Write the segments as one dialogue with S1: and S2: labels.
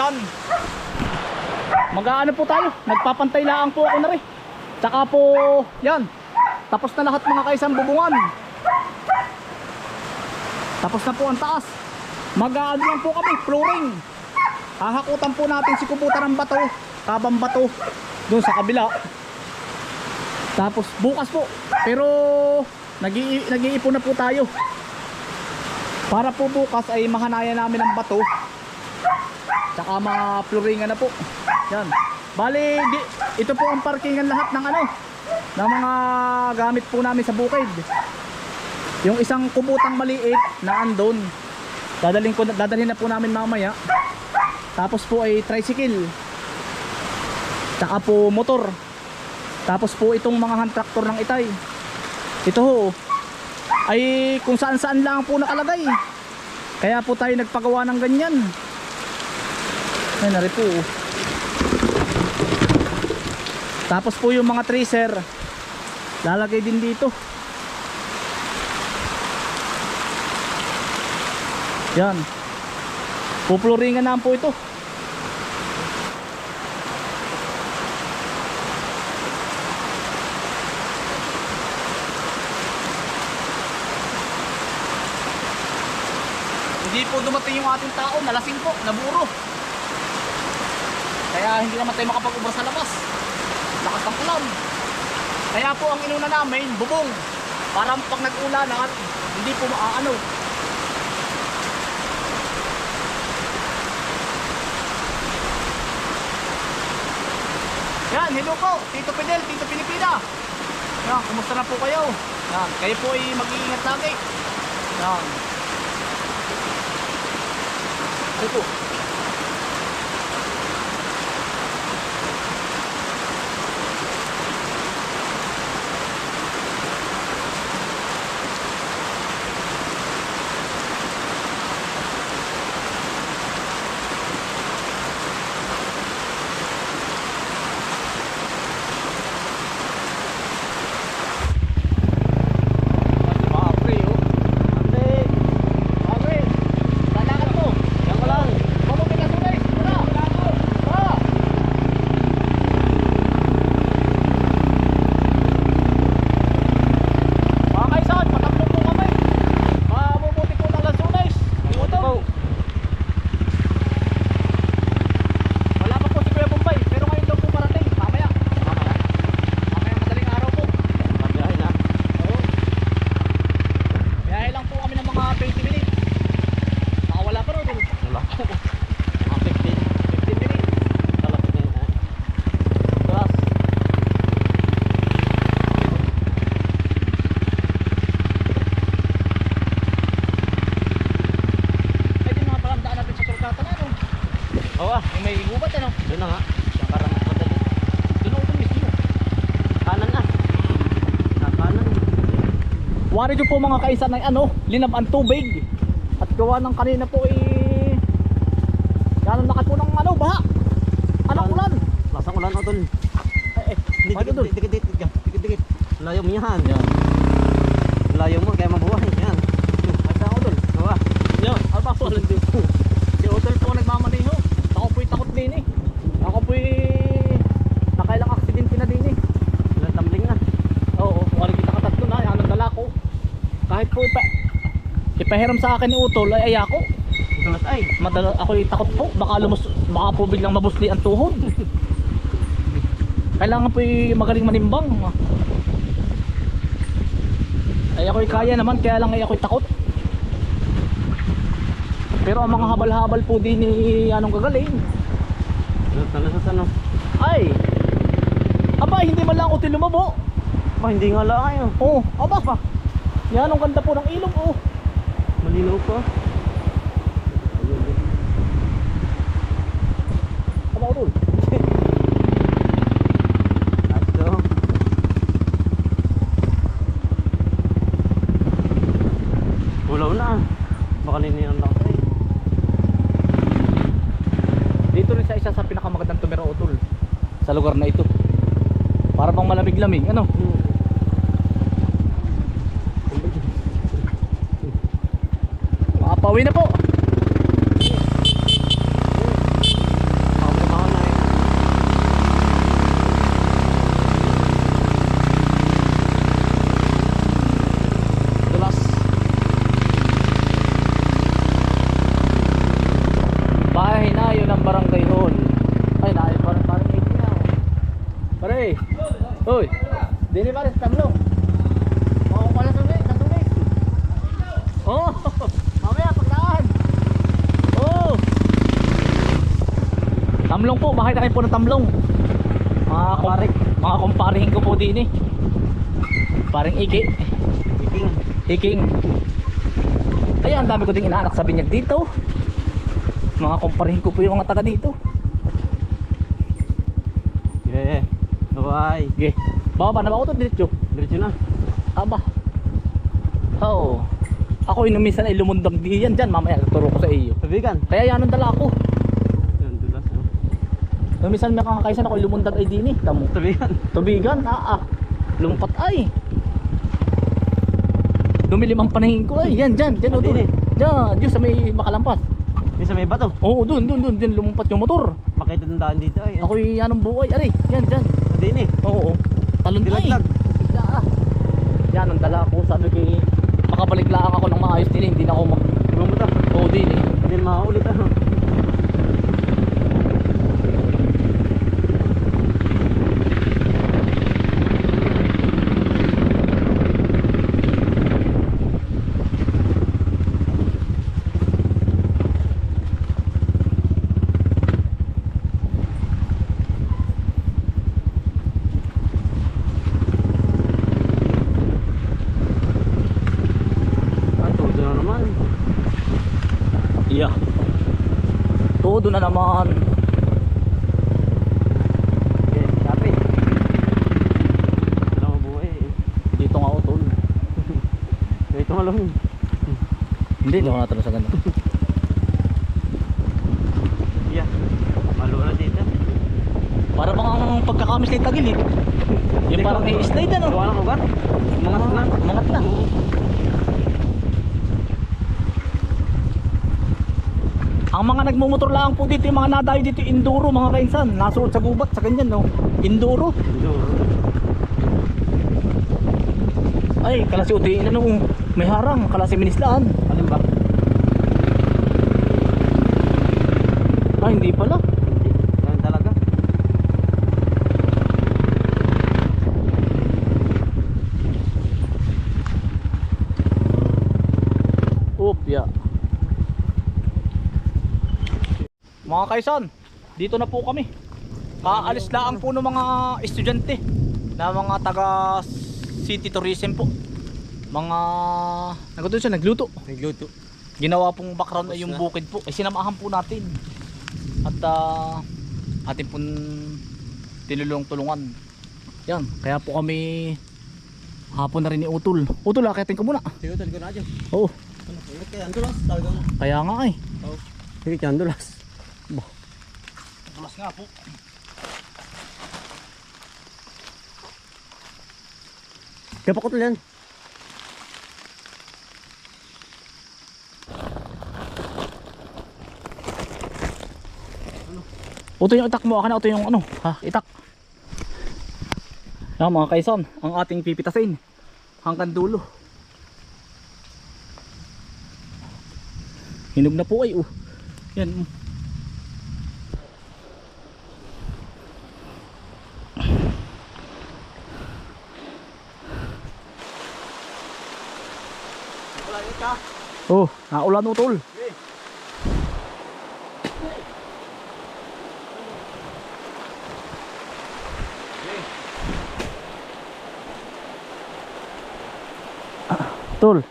S1: kainsan, mag-aano po tayo, nagpapantay lang po ako na rin. Tsaka po, yan, tapos na lahat mga kainsan bubungan. Tapos na po ang taas. Mag-aano lang po kami, flooring. Hahakutan po natin si Kubuta ng bato, kabang bato, doon sa kabila. Tapos bukas po, pero nag-ii- nag-iipon na po tayo. Para po bukas ay mahanaya namin ang bato. Tsaka ma-flooringan na po. Yan. Bali, di, ito po ang parkingan lahat ng ano, ng mga gamit po namin sa bukid. Yung isang kubutang maliit na andon. Dadalhin ko dadalhin na po namin mamaya. Tapos po ay tricycle. Tsaka po motor. Tapos po itong mga hand tractor ng itay. Ito ho. Ay kung saan saan lang po nakalagay. Kaya po tayo nagpagawa ng ganyan. Ay nari po. Tapos po yung mga tracer. Lalagay din dito. Yan. Pupluringan na po ito. Hindi po dumating yung ating tao, nalasing po, naburo. Hindi naman tayo makapag-ubra sa labas. Lakas ng ulan. Kaya po ang inuna namin, bubong. Para pag nag-ulan, at hindi po maaano. Yan, hello po, Tito Fidel, Tito Pilipina. Yan, kumusta na po kayo? Yan, kayo po ay mag-iingat lagi. Yan. Ano po? Mapre, oh. Ate. Mapre. Lalakad mo. Yan ko lang. Pamukit ka sunay. Muna. Ah. Mga kaisan, patakbo po kami. Mabubuti po ng lansunays. Ito. Wala pa po si Kuya Bombay, pero ngayon daw po parating. Mamaya. Mamaya. Mamaya madaling araw po.
S2: Mabiyahe na.
S1: Oo. Biyahe lang po kami ng mga 20 minutes. Nakawala pa rin.
S2: Wala. Mga 15.
S1: 15 minutes.
S2: Talapit na yun. eh.
S1: Plus. Pwede mga palandaan natin sa Turkata na, no?
S2: Oo ah.
S1: Yung may gubat, ano?
S2: Doon na nga. Sa karang madali.
S1: Doon ako mismo.
S2: Kanan na. Sa kanan.
S1: Wari nyo po mga kaisan ng ano, linab ang tubig. At gawa ng kanina po eh... Gano'n lakas po ng ano, baha. Anong
S2: Ano?
S1: ulan?
S2: Lasang ulan o doon.
S1: Eh, eh,
S2: Dikit, dikit, dikit, dikit, dikit, dikit. Layo mo yan. Layo mo kaya mabuhay. Yan.
S1: Ay, saan ako doon?
S2: Oo ah.
S1: Yun, ano ba po? Si Otol po nagmamaneho. Ako po'y takot din eh. Ako po'y nakailang aksidente na din eh.
S2: Ilan tumbling na.
S1: Oo, kung ano kita katatlo na, yan ang dala ko. Kahit po ipa, ipahiram sa akin ni Utol ay ayako.
S2: Tulas ay.
S1: Madala, ako'y takot po. Baka lumus, baka po biglang mabusli ang tuhod. Kailangan po'y magaling manimbang. Ay ako'y kaya naman, kaya lang ay ako'y takot. Pero ang mga habal-habal po din ni anong gagaling.
S2: Tulas sa ano.
S1: Ay! Aba, hindi man lang ako lumabo.
S2: Ba, hindi nga lang kayo.
S1: Oh, aba pa. Yan ang ganda po ng ilog oh.
S2: Malinaw pa.
S1: Aba ko
S2: daw. Ulaw na. Baka niniyan lang tayo.
S1: Dito rin sa isa sa pinakamagandang tumira utol. Sa lugar na ito. Para bang malamig-lamig. Ano?
S2: Hmm.
S1: Pauwi na po.
S2: Papunta ko na eh.
S1: Dulas. Bahay na yun ang barangay hall. Ay, na parang parang ito na. oh. Pare. Hoy. Dini pare sa tamlo. Mau pala sa sa tulis. Oh. Mamaya pagdaan. Oh. Bakit kayo po ng tamlong? Mga kumparing, mga kumparing ko po din eh. Paring iki.
S2: Iking.
S1: Hiking. Ay, ang dami ko ding inaanak sa binyag dito. Mga kumparihin ko po yung mga taga dito.
S2: Yeah. Bye.
S1: Okay. Baba na ba ako to diretso?
S2: Diretso na.
S1: Aba. Oo. Ako yung minsan ay lumundang di yan dyan. Mamaya tuturo ko sa iyo.
S2: Sabigan.
S1: Kaya yan ang dala ko.
S2: Oh.
S1: Minsan may kakakaisan ako lumundag ay dini. Tamo.
S2: Sabigan.
S1: Tubigan. Ah ah. Lumpat ay. Lumilim ang panahing ko ay. Yan dyan. Dyan o doon.
S2: dini.
S1: Dyan. Dyan sa may makalampas.
S2: May sa may bato.
S1: Oo doon doon doon. Dyan lumumpat yung motor.
S2: Makita ng daan dito ay.
S1: Ako yung anong buhay. Aray. Yan dyan.
S2: Hindi ni.
S1: Oo. Talon ay.
S2: Dilaglag.
S1: Bigla ah. Yan ang dala ko. Sabi ko eh, makabalik lang ako ng maayos din. eh. Hindi na ako mag...
S2: Gumuta.
S1: Oo din eh.
S2: Hindi na makaulit ano. Ah, todo na naman.
S1: Yeah. Todo na naman.
S2: Okay, kapit. Wala mabuhay eh.
S1: Dito nga ako tol.
S2: Dito nga lang.
S1: Hindi ako natanong sa ganun.
S2: Yeah. Malo na dito.
S1: Para bang ang pagkakamis kay tagilid. Yung parang i-slide ano.
S2: Gawa ng ugat. Mga na.
S1: Mangat na. Ang mga nagmumotor lang po dito, yung mga nadayo dito, enduro mga kainsan. Nasuot sa gubat, sa ganyan no. Enduro. Ay, kalasi utiin na no. May harang, kalasi minislaan. Ay, hindi pala.
S2: Hindi. Yan talaga.
S1: Upya. Mga kaisan, dito na po kami. Kaalis lang po ng mga estudyante na mga taga City Tourism po. Mga nagluto siya, nagluto.
S2: Nagluto.
S1: Ginawa pong background ay yung bukid po. Ay sinamahan po natin. At ah, atin pong tinulong-tulungan. Yan, kaya po kami hapon na rin ni Utol. Utol, akitin ka muna.
S2: Sige, talaga na dyan.
S1: Oo,
S2: kaya andulas. Talagang.
S1: kaya nga ay.
S2: Sige, kaya andulas.
S1: Tulas nga po.
S2: Kaya pa ko yan.
S1: Uto yung itak mo, akin na uto yung ano, ha, itak. Yan mga kaisan, ang ating pipitasin hanggang dulo. Hinog na po ay, oh. Yan. oh. Oh, naulan utol. Tol.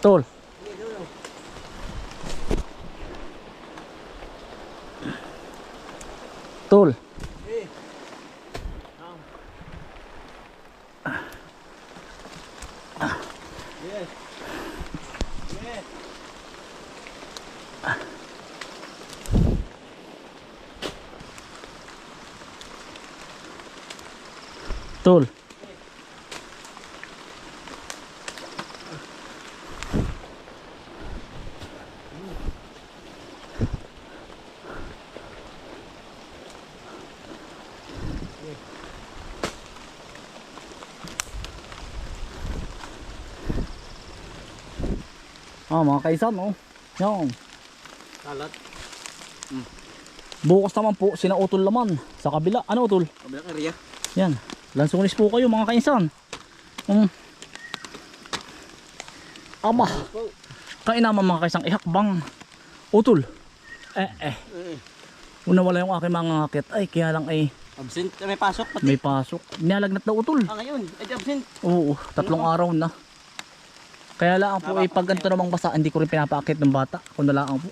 S1: Tol. Tol. Tol. Ah, mga kaisan, oh. Yan.
S2: Kalat.
S1: Bukas naman po, sinautol naman sa kabila. Ano utol?
S2: Kabilang area.
S1: Yan. Lansunis po kayo mga kainsan. Um. Aba. Kainaman mga kaisang ihakbang. Utol. Eh eh.
S2: Eh,
S1: Una wala yung aking mga ngakit. Ay kaya lang ay
S2: absent. Eh, May pasok pati.
S1: may pasok. Nialagnat daw utol.
S2: Ah, ngayon. Ay, absent.
S1: Oo. Tatlong araw na. Kaya lang po ay pag ganito namang basa, hindi ko rin pinapaakit ng bata. Kung nalaan po.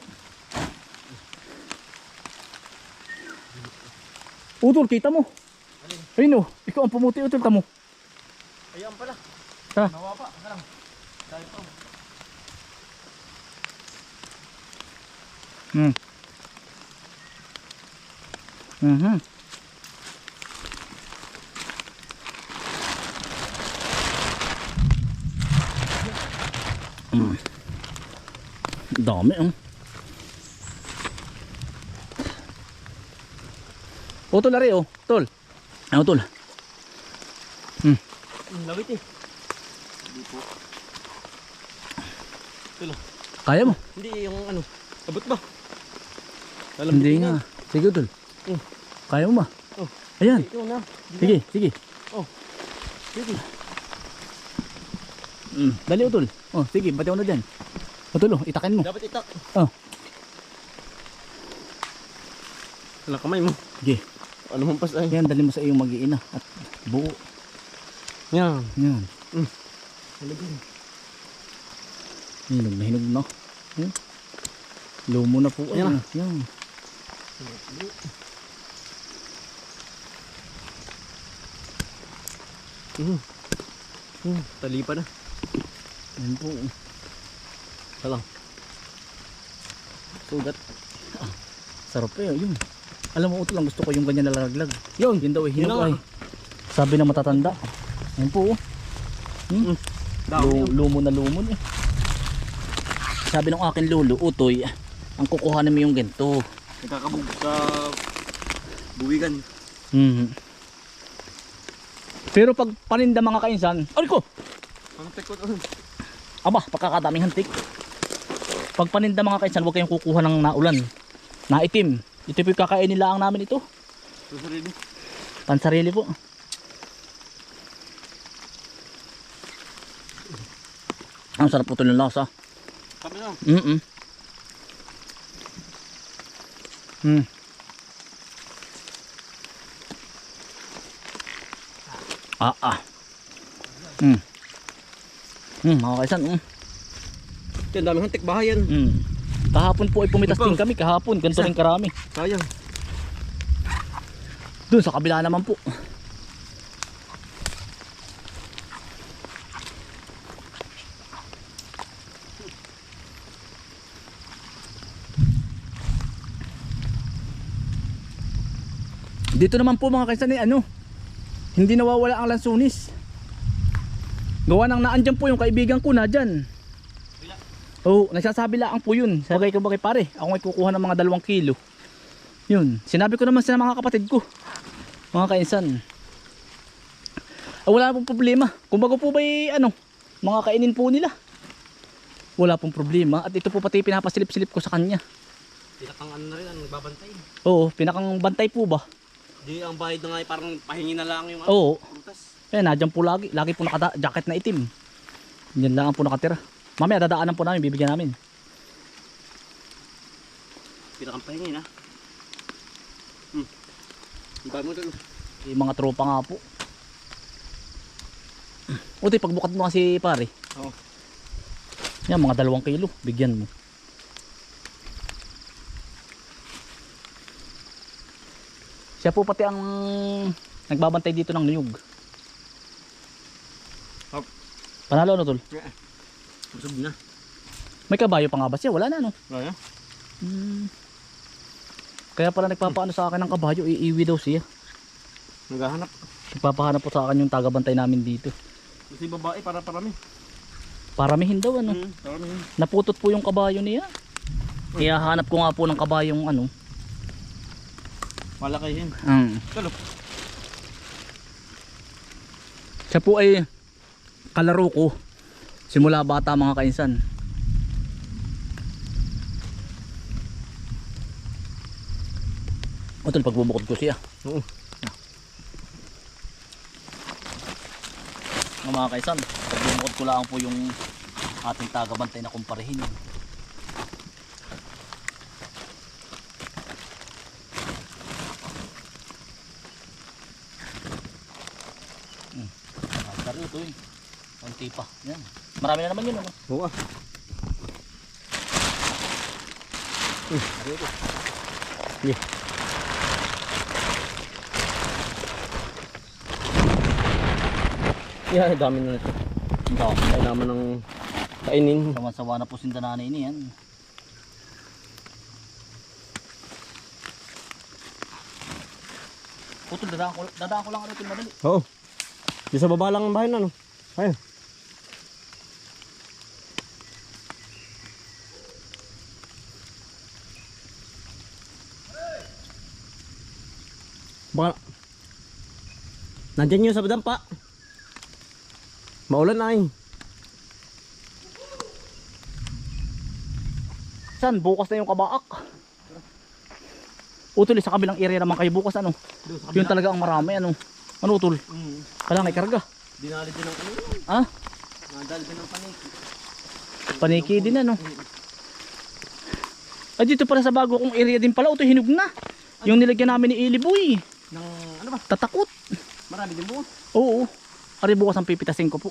S1: Utol, kita mo. Ayun o. Ikaw ang pumuti utol, tamo.
S2: Ayan pala.
S1: Ha?
S2: Nawa pa. Harang. Dahil pa.
S1: Hmm. Mhm. Mm. Dami oh. Oh, tol, ari oh. Tol. Ano, tol?
S2: Ang lawit eh. Hindi po. Tulo.
S1: Kaya mo?
S2: Hindi yung ano. Abot ba?
S1: Hindi nga. Sige, tol.
S2: Mm.
S1: Kaya mo ba?
S2: Oh.
S1: Ayan.
S2: Ito na.
S1: Sige, sige.
S2: Sige.
S1: Mm. Dali, utol. Oh, sige, bati mo na dyan. Utol, oh, itakin mo.
S2: Dapat itak.
S1: Oh.
S2: Wala kamay mo.
S1: Sige.
S2: Ano mong pas ay.
S1: Yan, dali mo sa iyong mag-iina. At buo.
S2: Yan.
S1: Yan.
S2: Halagin.
S1: Hinog na hinog na. Hmm? Lumo na po.
S2: Yan
S1: Yan. Yan.
S2: Mhm. Hmm. Tali pa na.
S1: Yan po.
S2: Salang. Sugat.
S1: Sarap eh. Yun. Alam mo, utol lang gusto ko yung ganyan na lalaglag.
S2: Yun.
S1: Yun daw eh. Hinog ay. Sabi na matatanda. Yan po. oh. Hmm? Lu- lumo na lumon eh. Sabi ng akin lolo, utoy, ang kukuhanin mo yung ganito.
S2: Nagkakabog sa buwigan.
S1: Mhm. Pero pag paninda mga kainsan, ay ko!
S2: Ang tekot. oh.
S1: Aba, pagkakadaming hantik. Pag paninda mga kainsan, huwag kayong kukuha ng naulan. Na itim. Ito po yung kakainin lang namin ito.
S2: Susarili.
S1: Pansarili po. Ang sarap po ito ng lasa.
S2: Kami na.
S1: Mm -mm. Mm. Ah ah. Mm. Mm, mga kaisan. Mm.
S2: Ito, ang daming hantik bahayan.
S1: Mm. Kahapon po ay pumitas
S2: Ikaw.
S1: din kami. Kahapon, ganito rin karami.
S2: Sayang.
S1: Doon sa kabila naman po. Dito naman po mga kaisan eh, ano, hindi nawawala ang lansunis. Gawa nang naandyan po yung kaibigan ko na dyan. Oo, oh, nagsasabi lang po yun. Sabi ko ba kay pare, ako may kukuha ng mga dalawang kilo. Yun, sinabi ko naman sa mga kapatid ko, mga kainsan. Ah, wala pong problema. Kung bago po ba ano, mga kainin po nila. Wala pong problema. At ito po pati pinapasilip-silip ko sa kanya.
S2: Pinakang ano na rin, ang babantay.
S1: Oo, pinakang bantay po ba?
S2: Di ang bayad na nga ay parang pahingi na lang yung
S1: Oo.
S2: prutas.
S1: Eh, nadyan po lagi. Lagi po naka-jacket na itim. Yan lang ang po nakatira. Mamaya dadaanan po namin, bibigyan namin.
S2: Pinakang pahingi na. Hmm. Ang bayad mo ito.
S1: Yung mga tropa nga po. Uti, pagbukat mo kasi pare.
S2: Oo.
S1: Yan, mga dalawang kilo. Bigyan mo. Siya po pati ang nagbabantay dito ng niyog.
S2: Hop.
S1: Panalo ano tol?
S2: Busog na.
S1: May kabayo pa nga ba siya? Wala na no?
S2: Kaya?
S1: Hmm. Kaya pala nagpapaano sa akin ng kabayo, iiwi daw siya.
S2: Naghahanap.
S1: Nagpapahanap po sa akin yung tagabantay namin dito.
S2: Kasi babae para parami.
S1: Paramihin daw ano.
S2: Hmm, parami.
S1: Naputot po yung kabayo niya. Kaya hanap ko nga po ng kabayong ano.
S2: Malaki yun.
S1: Um,
S2: Kalo.
S1: siya po ay kalaro ko. Simula bata mga kainsan. O tol, pagbubukod ko siya.
S2: Oo.
S1: Ng mga kaisan, pagbubukod ko lang po yung ating tagabantay na kumparehin. Hmm. Magkari ito eh. Konti pa. Yan. Marami na naman yun ano.
S2: Oo ah.
S1: Marami ito.
S2: Yeah. Yeah, dami na nito.
S1: Ang dami.
S2: Kailangan ng kainin.
S1: Sawa-sawa na po sinda nanay ni yan. Putol, dadaan ko, dadaan ko lang ano ito madali.
S2: Oo. Di sa baba lang ang bahay na no. Ayun. Baka Nandiyan yun sa dampa. Maulan na eh.
S1: San? Bukas na yung kabaak. Utol, sa kabilang area naman kayo bukas ano. Yun talaga ang marami ano. Ano utol?
S2: Mm.
S1: Kailangan ikarga.
S2: Dinali din ng kanina.
S1: Ha?
S2: Nadali din ng paniki.
S1: Paniki din ano. Ay dito pala sa bago kong area din pala. Ito hinug na. Yung nilagyan namin ni Iliboy.
S2: Ng ano ba?
S1: Tatakot.
S2: Marami din buo.
S1: Oo. Ari bukas ang pipitasin ko po.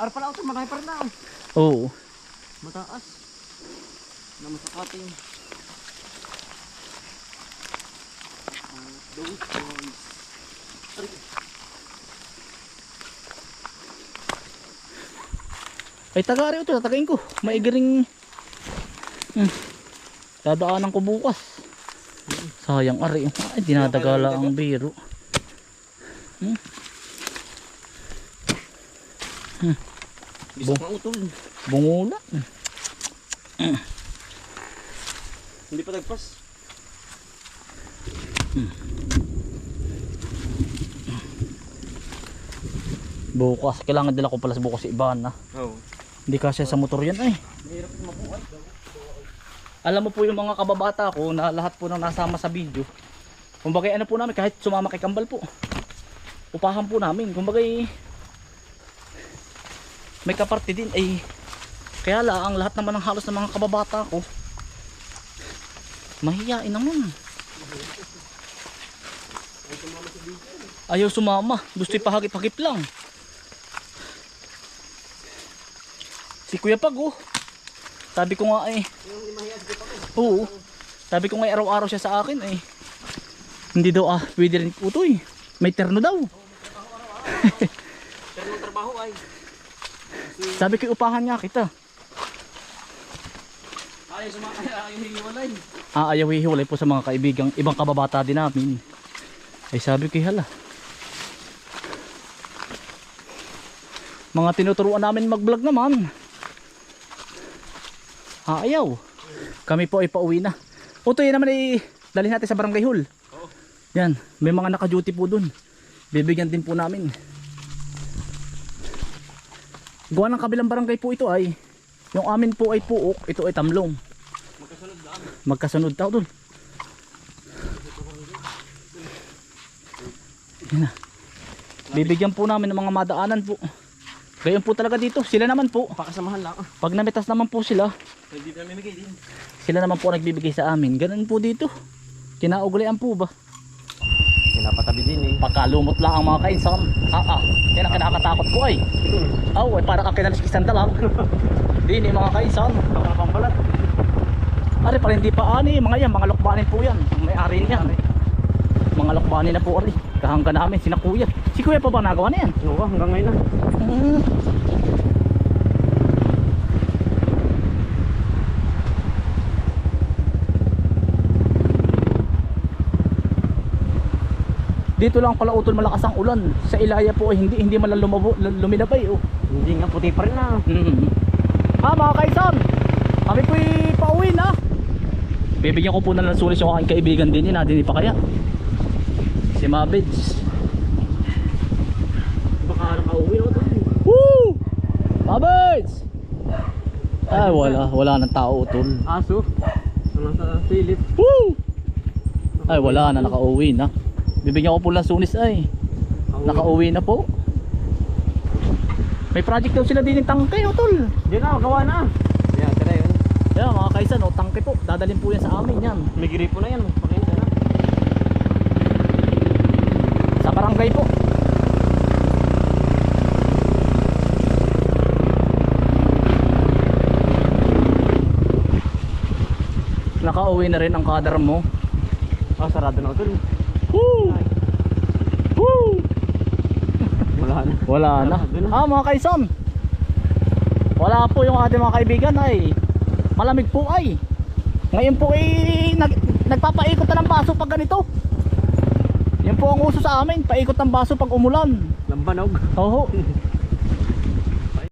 S2: Ar pala ito, marami pa rin na. oh.
S1: Oo.
S2: Mataas. Na masakating. Those ones.
S1: Ay tagari ito, tatagain ko. Maigiring hmm. Dadaanan ko bukas. Sayang ari. Ay, dinadagala ang biro.
S2: Bisa pang utol.
S1: Bungula.
S2: Hindi pa nagpas.
S1: Bukas. Kailangan dala ko pala sa bukas si Iban na.
S2: Oo.
S1: Hindi kasi sa motor yan ay.
S2: Mahirap mapuan.
S1: Alam mo po yung mga kababata ko na lahat po nang nasama sa video. Kumbaga ano po namin kahit sumama kay Kambal po. Upahan po namin. Kumbaga may kaparte din ay kaya la ang lahat naman ng halos ng mga kababata ko mahiyain naman. Ayaw sumama. Gusto ipahagip-hagip lang. Si Kuya Pag oh. Sabi ko nga eh. Oo. Sabi ko nga araw-araw siya sa akin eh. Hindi daw ah, pwede rin utoy. May terno daw.
S2: Pero ng trabaho ay.
S1: Sabi ko upahan nga kita.
S2: Ayaw sumakay, ayaw hiniwalay.
S1: Ah, ayaw hihiwalay po sa mga kaibigang ibang kababata din namin. Ay sabi ko hala. Mga tinuturuan namin mag-vlog naman. Ah, ayaw. Kami po ay pauwi na. Utoy naman ay dalhin natin sa barangay hall. Yan, may mga naka-duty po dun. Bibigyan din po namin. Gawa ng kabilang barangay po ito ay yung amin po ay puok, ito ay tamlong. Magkasunod tao dun. Yan na. Bibigyan po namin ng mga madaanan po. Gayon po talaga dito. Sila naman po.
S2: Pakasamahan lang.
S1: Pag namitas naman po sila,
S2: Hindi na mimigay din.
S1: sila naman po nagbibigay sa amin. Ganun po dito. Kinaugulian po ba?
S2: Pinapatabi din eh.
S1: Pagkalumot lang ang mga kainsan. Ah ah. Yan ang kinakatakot ko ay. Oh, ay para kang kinaliskisan dalag. Hindi ni mga kainsan.
S2: Nakakambalat.
S1: Ari pa hindi pa ani, mga yan, mga lokbanin po yan. Ang may-ari niyan. Mga lokbanin na po ari. Kahangga namin, sina kuya. Si kuya pa ba nagawa na yan?
S2: Oo, hanggang ngayon na.
S1: Hmm. Dito lang pala utol malakas ang ulan. Sa Ilaya po ay hindi hindi man lumabo, luminabay oh.
S2: Hindi nga, puti pa rin na.
S1: Mm. Ah mga kaisan, kami po'y pauwi na. Bibigyan ko po na ng sulis yung aking kaibigan din, hindi pa kaya. Si Mabids.
S2: Baka nakauwi na.
S1: Woo! Mabids! Ay wala, wala nang tao utol.
S2: Aso. Ano sa silip.
S1: Woo! Ay wala na, nakauwi na. Bibigyan ko po ng sulis ay. Nakauwi na po. May project daw sila din ng tangke utol.
S2: Hindi na, gawa na. Yan, tira yun.
S1: Kaya mga kaisan, oh, tangke po. Dadalhin po yan sa amin yan.
S2: May gripo na yan. Pakita na.
S1: Sa barangay po. Nakauwi na rin ang kadar mo.
S2: Ah, sarado na ito.
S1: Woo!
S2: Wala na.
S1: Wala
S2: na.
S1: Ah, mga kaisan. Wala po yung ating mga kaibigan ay malamig po ay. Ngayon po ay nag, nagpapaikot na ng baso pag ganito. Yan po ang uso sa amin, paikot ng baso pag umulan.
S2: Lambanog.
S1: Oo.